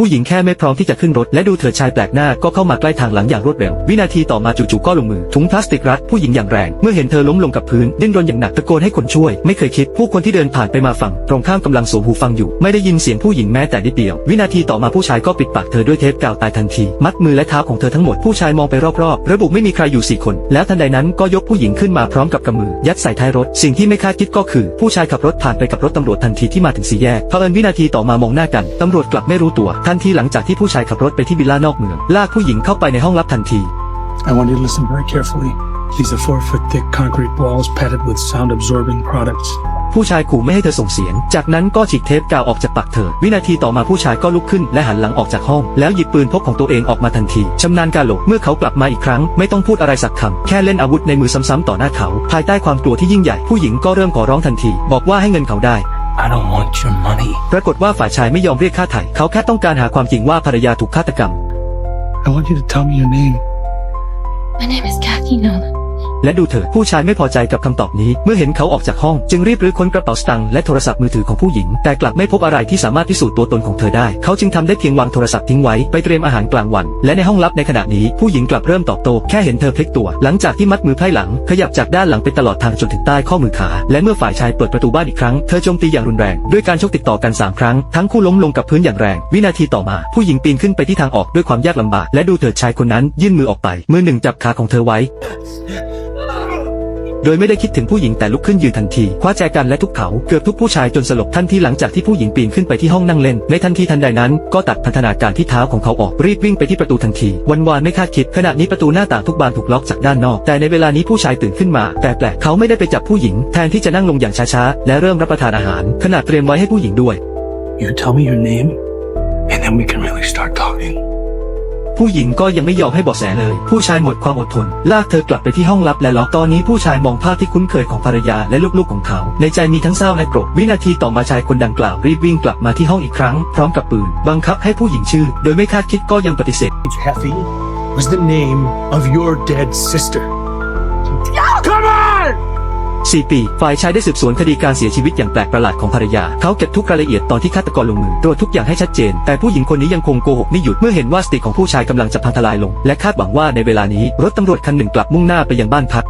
ผู้หญิงแค่ไม่พร้อมที่จะขึ้นรถและดูเถิดชายแปลกหน้าก็เข้ามาใกล้ทางหลังอย่างรวดเร็ว วินาทีต่อมาจู่ๆก็ลงมือถุงพลาสติกรัดผู้หญิงอย่างแรง เมื่อเห็นเธอล้มลงกับพื้น ดิ้นรนอย่างหนักตะโกนให้คนช่วย ไม่เคยคิด ผู้คนที่เดินผ่านไปมาฝั่งตรงข้ามกำลังสวมหูฟังอยู่ ไม่ได้ยินเสียงผู้หญิงแม้แต่นิดเดียว วินาทีต่อมาผู้ชายก็ปิดปากเธอด้วยเทปกาวตายทันที มัดมือและเท้าของเธอทั้งหมดผู้ชายมองไปรอบๆ ระบุไม่มีใครอยู่สี่คน แล้วทันใดนั้นก็ยกผู้หญิงขึ้นมาพร้อมกับกำมือยัดใส่ท้ายรถ สิ่งที่ไม่คาดคิดก็คือ ผู้ชายขับรถผ่านไปกับรถตำรวจทันทีที่มาถึงสี่แยกเผอิญวินาทีต่อมามองหน้ากันตำรวจกลับไม่รู้ตัวทันทีหลังจากที่ผู้ชายขับรถไปที่วิลล่านอกเมืองลากผู้หญิงเข้าไปในห้องลับทันที I want you to listen very carefully. These are four foot thick concrete walls padded with sound absorbing products. ผู้ชายขู่ไม่ให้เธอส่งเสียง จากนั้นก็ฉีกเทปกาวออกจากปากเธอ วินาทีต่อมาผู้ชายก็ลุกขึ้นและหันหลังออกจากห้อง แล้วหยิบปืนพกของตัวเองออกมาทันที ชำนาญการหลบ เมื่อเขากลับมาอีกครั้ง ไม่ต้องพูดอะไรสักคำ แค่เล่นอาวุธในมือซ้ำๆต่อหน้าเขา ภายใต้ความกลัวที่ยิ่งใหญ่ ผู้หญิงก็เริ่มขอร้องทันที บอกว่าให้เงินเขาได้ I don't want your money. ปรากฏว่าฝ่ายชายไม่ยอมเรียกค่าไถ่เขาแค่ต้องการหาความจริงว่าภรรยาถูกฆาตกรรม I want you to tell me your name. My name is Kathy Nolan. และดูเถิดผู้ชายไม่พอใจกับคำตอบนี้ เมื่อเห็นเขาออกจากห้อง จึงรีบรื้อค้นกระเป๋าสตางค์และโทรศัพท์มือถือของผู้หญิง แต่กลับไม่พบอะไรที่สามารถพิสูจน์ตัวตนของเธอได้ เขาจึงทำได้เพียงวางโทรศัพท์ทิ้งไว้ไปเตรียมอาหารกลางวัน และในห้องลับในขณะนี้ผู้หญิงกลับเริ่มตอบโต้แค่เห็นเธอพลิกตัว หลังจากที่มัดมือไพ่หลัง ขยับจากด้านหลังไปตลอดทางจนถึงใต้ข้อมือขา และเมื่อฝ่ายชายเปิดประตูบ้านอีกครั้งเธอโจมตีอย่างรุนแรงด้วยการชกติดต่อกันสามครั้งทั้งคู่ล้มลงกับพื้นอย่างแรง วินาทีต่อมา ผู้หญิงปีนขึ้นไปที่ทางออกด้วยความยากลำบากและดูเถิดชายคนนั้นยื่นมือออกไปมือหนึ่งจับขาของเธอไว้ โดยไม่ได้คิดถึงผู้หญิงแต่ลุกขึ้นยืนทันทีคว้าแจกันและทุบเขาเกือบทุกผู้ชายจนสลบทันทีหลังจากที่ผู้หญิงปีนขึ้นไปที่ห้องนั่งเล่น ในทันทีทันใดนั้น ก็ตัดพันธนาการที่เท้าของเขาออกรีบวิ่งไปที่ประตูทันทีวันวานไม่คาดคิดขณะนี้ประตูหน้าต่างทุกบานถูกล็อกจากด้านนอก แต่ในเวลานี้ผู้ชายตื่นขึ้นมา แต่แปลกเขาไม่ได้ไปจับผู้หญิง แทนที่จะนั่งลงอย่างช้าๆและเริ่มรับประทานอาหาร ขณะเตรียมไว้ให้ผู้หญิงด้วย You tell me your name, and then we can really start talking. ผู้หญิงก็ยังไม่ยอมให้เบาะแสเลย ผู้ชายหมดความอดทน ลากเธอกลับไปที่ห้องลับและล็อกตอนนี้ผู้ชายมองภาพที่คุ้นเคยของภรรยาและลูกๆของเขา ในใจมีทั้งเศร้าและโกรธวินาทีต่อมาชายคนดังกล่าวรีบวิ่งกลับมาที่ห้องอีกครั้ง พร้อมกับปืน บังคับให้ผู้หญิงชื่อ โดยไม่คาดคิดก็ยังปฏิเสธ Kathy was the name of your dead sister. Come on! 4 ปี ฝ่ายชายได้สืบสวนคดีการเสียชีวิตอย่างแปลกประหลาดของภรรยา เขาเก็บทุกรายละเอียดตอนที่ฆาตกรลงมือตรวจทุกอย่างให้ชัดเจน แต่ผู้หญิงคนนี้ยังคงโกหกไม่หยุด เมื่อเห็นว่าสติของผู้ชายกำลังจะพังทลายลง และคาดหวังว่าในเวลานี้รถตำรวจคันหนึ่งกลับมุ่งหน้าไปยังบ้านพัก